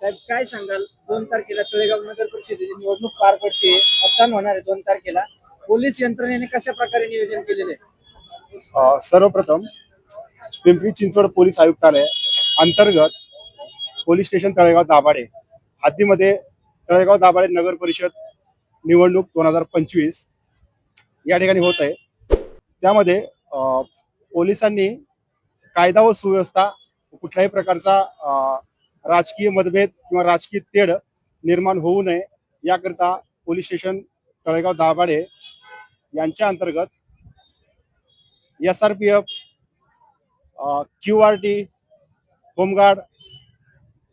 साहेब काय सांगाल? दोन तारखेला तळेगाव नगर परिषदेची निवडणूक पार पडते मतदान होणार आहे दोन तारखेला. पोलीस यंत्रणेने कशा प्रकारे नियोजन केलेले अ, सर्वप्रथम पिंपरी चिंचवड पोलीस आयुक्तालय अंतर्गत पोलीस स्टेशन तळेगाव दाभाडे हद्दीमध्ये तळेगाव दाभाडे नगर परिषद निवडणूक दोन हजार पंचवीस या ठिकाणी होत आहे. त्यामध्ये अ, पोलिसांनी कायदा व सुव्यवस्था कुठल्याही प्रकारचा अ, राजकीय मतभेद किंवा राजकीय तेढ निर्माण होऊ नये याकरिता पोलीस स्टेशन तळेगाव दाभाडे यांच्या अंतर्गत S R P F Q R T home guard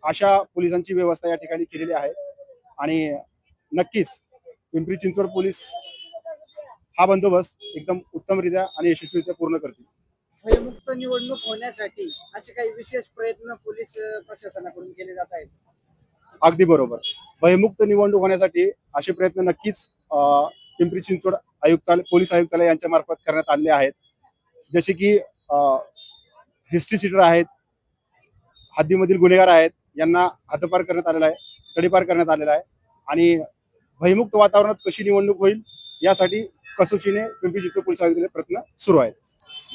अशा पोलिसांची व्यवस्था या ठिकाणी केलेली आहे. आणि नक्कीच पिंपरी चिंचवड पोलीस हा बंदोबस्त एकदम उत्तमरित्या आणि यशस्वीरित्या पूर्ण करतील. भयमुक्त निवडणूक होण्यासाठी असे काही विशेष प्रयत्न पोलीस प्रशासनाकडून केले जात आहेत? अगदी बरोबर. भयमुक्त निवडणूक होण्यासाठी असे प्रयत्न नक्कीच पिंपरी चिंचवड आयुक्तालय पोलीस आयुक्तालय यांच्या मार्फत करण्यात आलेले आहेत. जसे की हिस्ट्री सीटर आहेत हद्दीमधील गुन्हेगार आहेत यांना हद्दपार करण्यात आलेला आहे तडीपार करण्यात आलेला आहे आणि भयमुक्त वातावरणात कशी निवडणूक होईल यासाठी कसोशीने पिंपरी चिंचवड पोलीस आयुक्तालय प्रयत्न सुरू आहेत.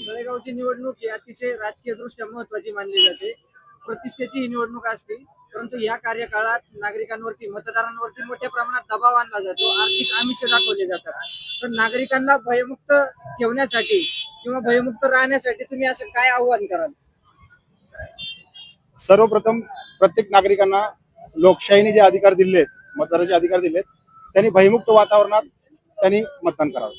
तळेगावची निवडणूक ही अतिशय राजकीय दृष्ट्या महत्वाची मानली जाते. प्रतिष्ठेची ही निवडणूक असते परंतु या कार्यकाळात नागरिकांवरती मतदारांवरती मोठ्या प्रमाणात दबाव आणला जातो. आर्थिक आमिष दाखवले जातात. तर नागरिकांना भयमुक्त ठेवण्यासाठी किंवा भयमुक्त राहण्यासाठी तुम्ही असं काय आव्हान कराल? सर्वप्रथम प्रत्येक नागरिकांना लोकशाहीने जे अधिकार दिले आहेत मतदानाचे अधिकार दिलेत त्यांनी भयमुक्त वातावरणात त्यांनी मतदान करावं.